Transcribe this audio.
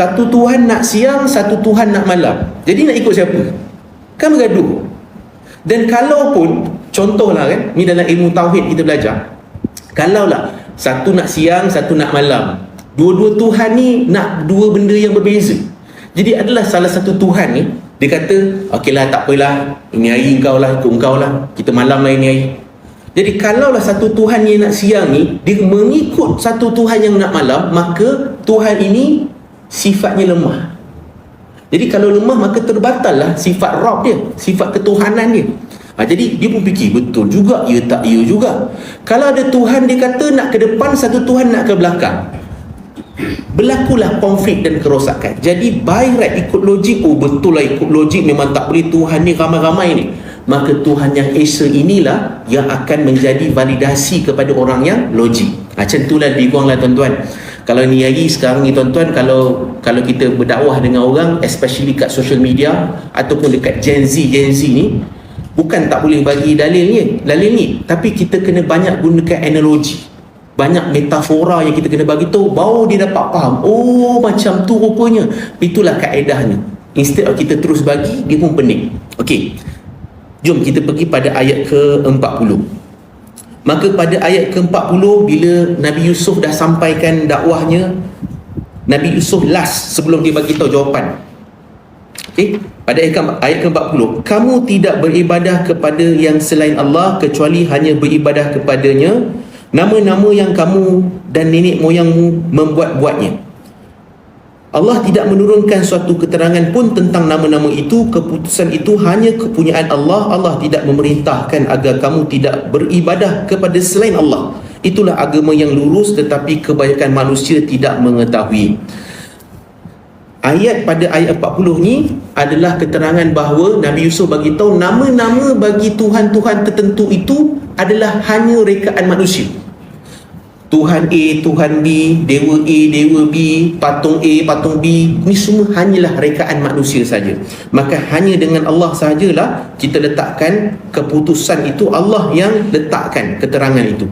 Satu Tuhan nak siang, satu Tuhan nak malam. Jadi nak ikut siapa? Kan bergaduh. Dan kalau pun, contohlah kan, ni dalam ilmu tauhid kita belajar. Kalaulah satu nak siang, satu nak malam. Dua-dua Tuhan ni nak dua benda yang berbeza. Jadi adalah salah satu Tuhan ni, dia kata, okeylah tak apalah, ini hari kau lah, ikut kau lah. Kita malam lah ini hari. Jadi kalaulah satu Tuhan yang nak siang ni, dia mengikut satu Tuhan yang nak malam, maka Tuhan ini sifatnya lemah. Jadi kalau lemah maka terbatal lah sifat Rabb dia, sifat ketuhanan dia. Ha, jadi dia pun fikir betul juga, ya tak ya juga. Kalau ada Tuhan dia kata nak ke depan, satu Tuhan nak ke belakang. Berlakulah konflik dan kerosakan. Jadi by right ikut logik, oh betul lah ikut logik memang tak boleh Tuhan ni ramai-ramai ni. Maka Tuhan yang Esa inilah yang akan menjadi validasi kepada orang yang logik. Ha, macam itulah dibuang lah tuan-tuan kalau ni hari sekarang ni tuan-tuan kalau kalau kita berdakwah dengan orang especially kat social media ataupun dekat Gen Z Gen Z ni bukan tak boleh bagi dalil ni dalil ni. Tapi kita kena banyak gunakan analogi. Banyak metafora yang kita kena bagi tahu baru dia dapat faham oh macam tu rupanya. Itulah kaedahnya. Instead of kita terus bagi dia pun pening. Okey. Jom kita pergi pada ayat ke-40 Maka pada ayat ke-40 bila Nabi Yusuf dah sampaikan dakwahnya Nabi Yusuf last sebelum dia bagi tahu jawapan. Okey, pada ayat ke-40, kamu tidak beribadah kepada yang selain Allah kecuali hanya beribadah kepadanya nama-nama yang kamu dan nenek moyangmu membuat-buatnya. Allah tidak menurunkan suatu keterangan pun tentang nama-nama itu keputusan itu hanya kepunyaan Allah. Allah tidak memerintahkan agar kamu tidak beribadah kepada selain Allah. Itulah agama yang lurus tetapi kebanyakan manusia tidak mengetahui. Ayat pada ayat 40 ni adalah keterangan bahawa Nabi Yusuf bagi tahu nama-nama bagi Tuhan-Tuhan tertentu itu adalah hanya rekaan manusia Tuhan A, Tuhan B, Dewa A, Dewa B, patung A, patung B Ini semua hanyalah rekaan manusia saja. Maka hanya dengan Allah sahajalah kita letakkan keputusan itu Allah yang letakkan keterangan itu